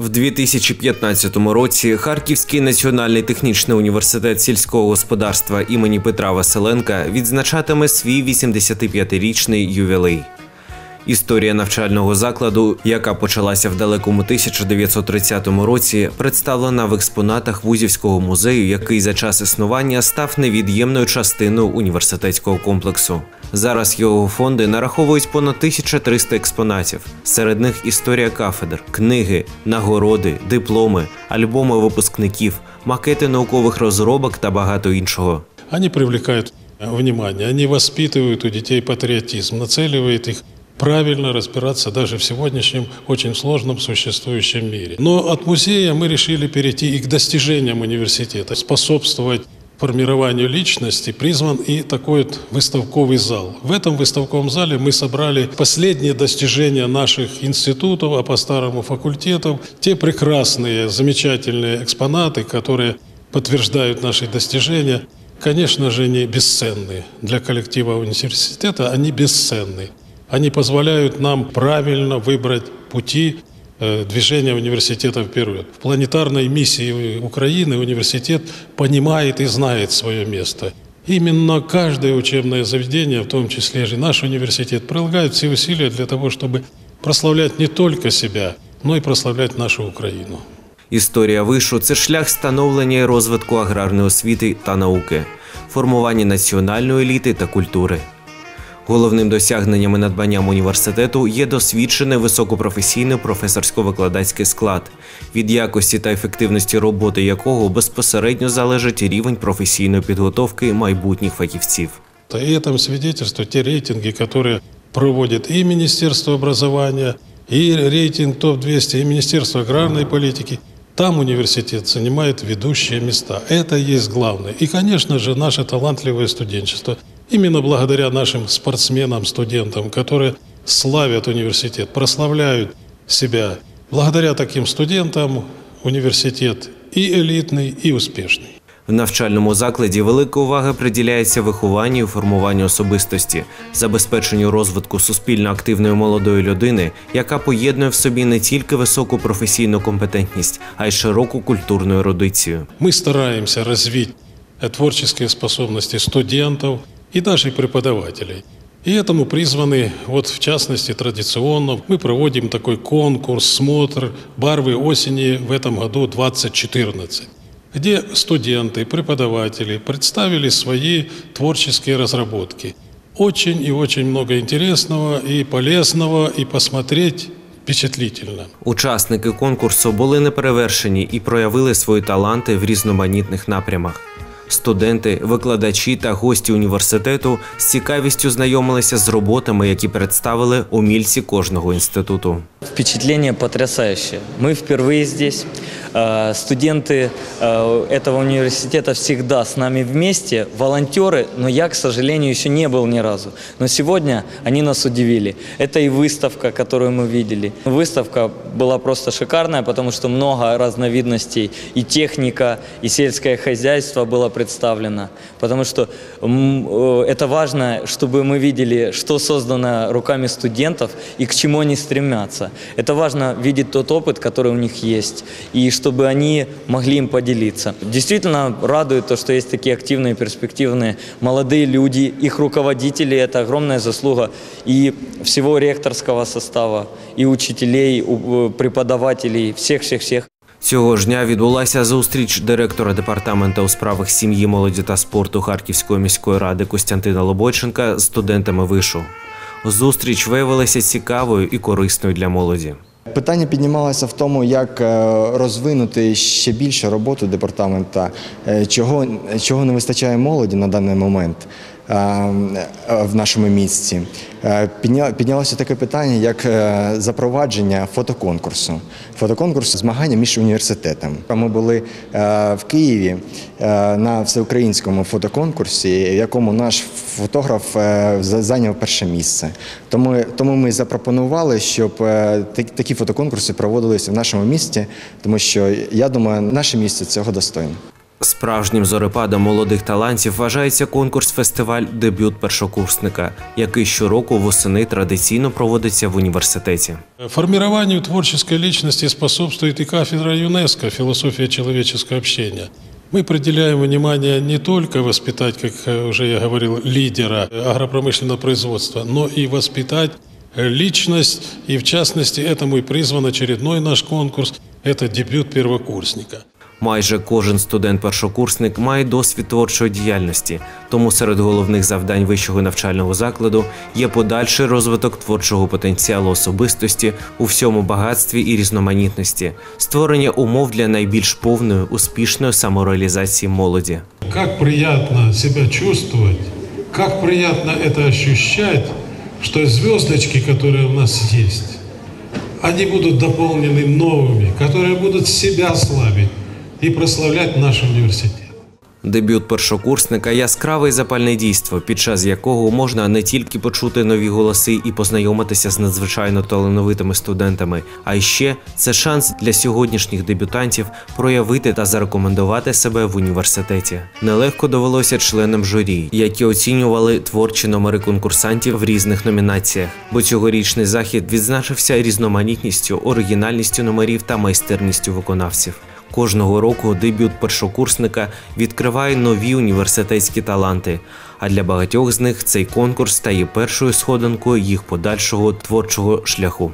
В 2015 році Харківський національний технічний університет сільського господарства імені Петра Василенка відзначатиме свій 85-річний ювілей. Історія навчального закладу, яка почалася в далекому 1930 році, представлена в експонатах вузівського музею, який за час існування став невід'ємною частиною університетського комплексу. Зараз його фонди нараховують понад 1300 експонатів. Серед них історія кафедр, книги, нагороди, дипломи, альбоми випускників, макети наукових розробок та багато іншого. Они привлекают внимание, они воспитывают у детей патриотизм, нацеливают их правильно разбираться даже в сегодняшнем очень сложном существующем мире. Но от музея мы решили перейти и к достижениям университета, способствовать формированию личности призван и такой вот выставковый зал. В этом выставковом зале мы собрали последние достижения наших институтов, а по-старому факультетов, те прекрасные, замечательные экспонаты, которые подтверждают наши достижения, конечно же, не бесценны. Для коллектива университета они бесценны. Они позволяют нам правильно выбрать пути э, движения университета вперед. В планетарной миссии Украины университет понимает и знает свое место. Именно каждое учебное заведение, в том числе и наш университет, прилагает все усилия для того, чтобы прославлять не только себя, но и прославлять нашу Украину. Історія вишу це шлях становлення і розвитку аграрної освіти та науки, формування національної еліти та культури. Головним досягненням і надбанням університету є досвідчений високопрофесійний професорсько-викладацький склад, від якості та ефективності роботи якого безпосередньо залежить рівень професійної підготовки майбутніх фахівців. И этому свидетельствуют те рейтинги, которые проводит и Министерство образования, и рейтинг ТОП-200, и Министерство аграрной политики. Там университет занимает ведущие места. Это и есть главное. И, конечно же, наше талантливое студенчество. Именно благодаря нашим спортсменам, студентам, которые славят университет, прославляют себя. Благодаря таким студентам университет и элитный, и успешный. В навчальному закладі велика увага приділяється вихованню і формуванню особистості, забезпеченню розвитку суспільно активної молодої людини, яка поєднує в собі не тільки високу професійну компетентність, а й широку культурну ерудицію. Мы стараемся развить э, творческие способности студентов и даже преподавателей. И этому призваны, вот в частности, традиционно, мы проводим такой конкурс, смотр «Барвы осени» в этом году 2014 где студенты, преподаватели представили свои творческие разработки. Очень и очень много интересного и полезного, и посмотреть впечатлительно. Учасники конкурсу були неперевершені і проявили свої таланти в різноманітних напрямах. Студенти, викладачі та гості університету з цікавістю знайомилися з роботами, які представили умільці кожного інституту. Впечатлення потрясающее. Ми вперше здесь. Э, Студенты э, этого университета всегда с нами вместе, волонтеры, но я, к сожалению, еще не был ни разу. Но сегодня они нас удивили. Это и выставка, которую мы видели. Выставка была просто шикарная, потому что много разновидностей, и техника, и сельское хозяйство было представлено. Потому что э, это важно, чтобы мы видели, что создано руками студентов и к чему они стремятся. Это важно видеть тот опыт, который у них есть, и чтобы они могли им поделиться. Действительно радует то, что есть такие активные, перспективные молодые люди, их руководители, это огромная заслуга и всего ректорского состава, и учителей, у- э, преподавателей, всех-всех-всех. Цього ж дня відбулася зустріч директора департаменту у справах сім'ї, молоді та спорту Харківської міської ради Костянтина Лобойченка з студентами вишу. Зустріч виявилася цікавою і корисною для молоді. Питання піднімалося в тому, як е, розвинути ще більше роботу департамента, е, чого, чого не вистачає молоді на даний момент в нашому місті. Е, підня- Піднялося таке питання, як е, запровадження фотоконкурсу. Фотоконкурс змагання між університетами. Ми були е, в Києві е, на всеукраїнському фотоконкурсі, в якому наш фотограф е, зайняв перше місце. Тому, тому ми запропонували, щоб е, такі фотоконкурси проводилися в нашому місті, тому що я думаю, наше місце цього достойне. Справжнім зорепадом молодих талантів вважається конкурс-фестиваль Дебют першокурсника, який щороку восени традиційно проводиться в університеті. Формированию творческой личности способствует и кафедра ЮНЕСКО «Философия человеческого общения». Мы определяем внимание не только воспитать, как э, уже я говорил, лидера агропромышленного производства, но и воспитать э, личность, и в частности этому и призван очередной наш конкурс – это дебют первокурсника. Майже кожен студент-першокурсник має досвід творчої діяльності, тому серед головних завдань вищого навчального закладу є подальший розвиток творчого потенціалу особистості у всьому багатстві і різноманітності, створення умов для найбільш повної успішної самореалізації молоді. Как приятно себя чувствовать, как приятно это ощущать, что звездочки, которые у нас есть, они будут дополнены новыми, которые будут себя славить и прославлять наш университет. Дебют першокурсника яскраве і запальне дійство, під час якого можна не тільки почути нові голоси і познайомитися з надзвичайно талановитими студентами, а й ще це шанс для сьогоднішніх дебютантів проявити та зарекомендувати себе в університеті. Нелегко довелося членам журі, які оцінювали творчі номери конкурсантів в різних номінаціях, бо цьогорічний захід відзначився різноманітністю, оригінальністю номерів та майстерністю виконавців. Кожного року дебют першокурсника відкриває нові університетські таланти. А для багатьох з них цей конкурс стає першою сходинкою їх подальшого творчого шляху.